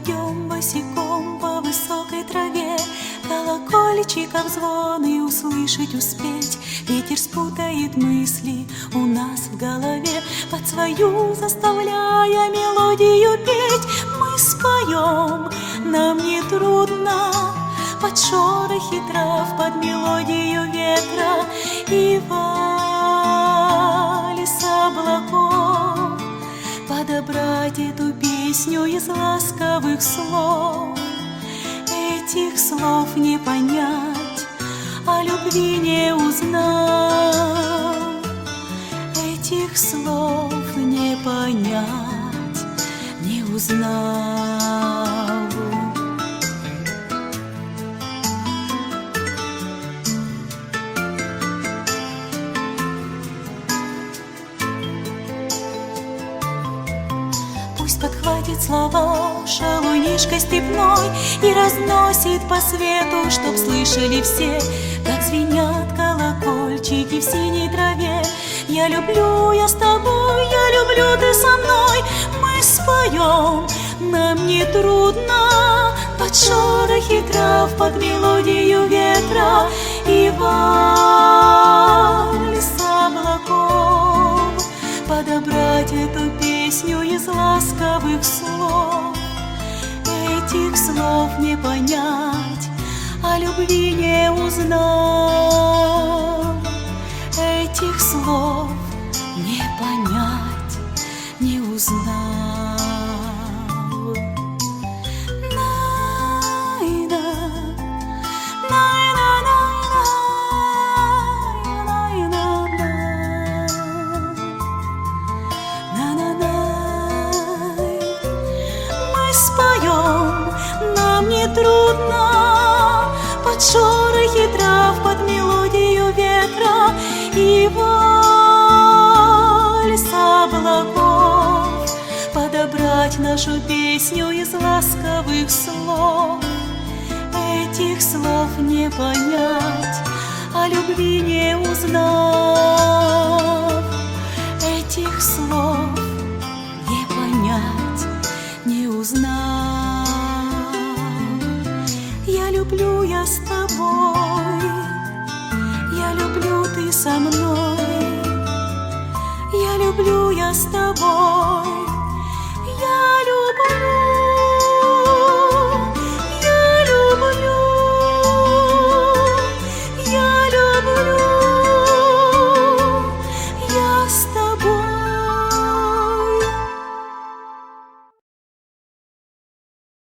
пойдем босиком по высокой траве, Колокольчиков звон услышать успеть. Ветер спутает мысли у нас в голове, Под свою заставляя мелодию петь. Мы споем, нам не трудно, Под шорохи трав, под мелодию ветра. И вальс облаков Подобрать эту песню из ласковых слов. Этих слов не понять, о любви не узнав Этих слов не понять, не узнав Подхватит слова шалунишка степной И разносит по свету, чтоб слышали все. Как звенят колокольчики в синей траве. Я люблю, я с тобой, я люблю, ты со мной. Мы споем, нам не трудно. Под шорохи трав, под мелодию ветра. И вальс Этих слов не понять, о любви не узнав Этих слов не понять, не узнав споем, нам не трудно. Под шорохи трав, под мелодию ветра. И вальс облаков. Подобрать нашу песню из ласковых слов. Этих слов не понять, о любви не узнав со мной. Я люблю, я с тобой,